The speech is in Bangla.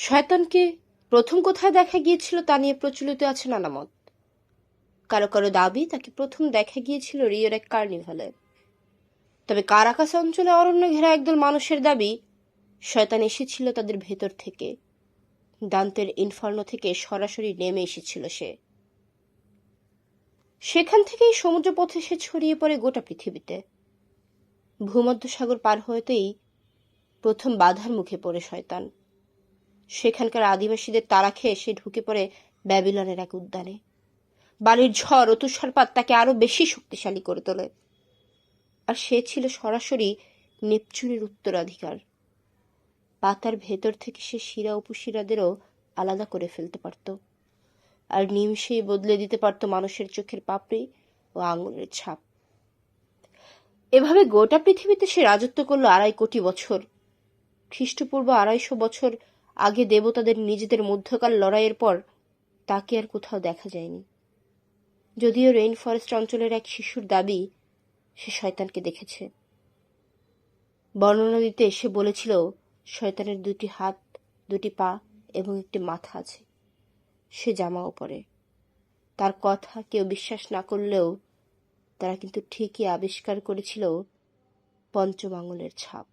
শয়তানকে প্রথম কোথায় দেখা গিয়েছিল তা নিয়ে প্রচলিত আছে নানা মত। কারও কারও দাবি তাকে প্রথম দেখা গিয়েছিল রিওর এক কার্নিভালে। তবে কারাকাস অঞ্চলে অরণ্য ঘেরা একদল মানুষের দাবি, শয়তান এসেছিল তাদের ভেতর থেকে। দান্তের ইনফার্নো থেকে সরাসরি নেমে এসেছিল সে। সেখান থেকেই সমুদ্রপথে সে ছড়িয়ে পড়ে গোটা পৃথিবীতে। ভূমধ্যসাগর পার হতেই প্রথম বাধার মুখে পড়ে শয়তান। সেখানকার আদিবাসীদের তারা খেয়ে সে ঢুকে পড়ে ব্যাবিলনের এক উদ্যানে। বালির ঝড় ও তুষারপাত তাকে আরও বেশি শক্তিশালী করে তোলে। আর সে ছিল সরাসরি নেপচুনের উত্তরাধিকার। পাতার ভেতর থেকে সে শিরা উপশিরাদেরও আলাদা করে ফেলতে পারত। আর নিমিষেই বদলে দিতে পারত মানুষের চোখের পাপড়ি ও আঙুলের ছাপ। এভাবে গোটা পৃথিবীতে সে রাজত্ব করল আড়াই কোটি বছর। খ্রিস্টপূর্ব আড়াইশো বছর আগে দেবতাদের নিজেদের মধ্যকার লড়াইয়ের পর তাকে আর কোথাও দেখা যায়নি। যদিও রেইন ফরেস্ট অঞ্চলের এক শিশুর দাবি, সে শয়তানকে দেখেছে। বর্ণনা দিতে সে বলেছিল, শয়তানের দুটি হাত, দুটি পা এবং একটি মাথা আছে। সে জামাও পরে। তার কথা কেউ বিশ্বাস না করলেও তারা কিন্তু ঠিকই আবিষ্কার করেছিল পঞ্চম আঙুলের ছাপ।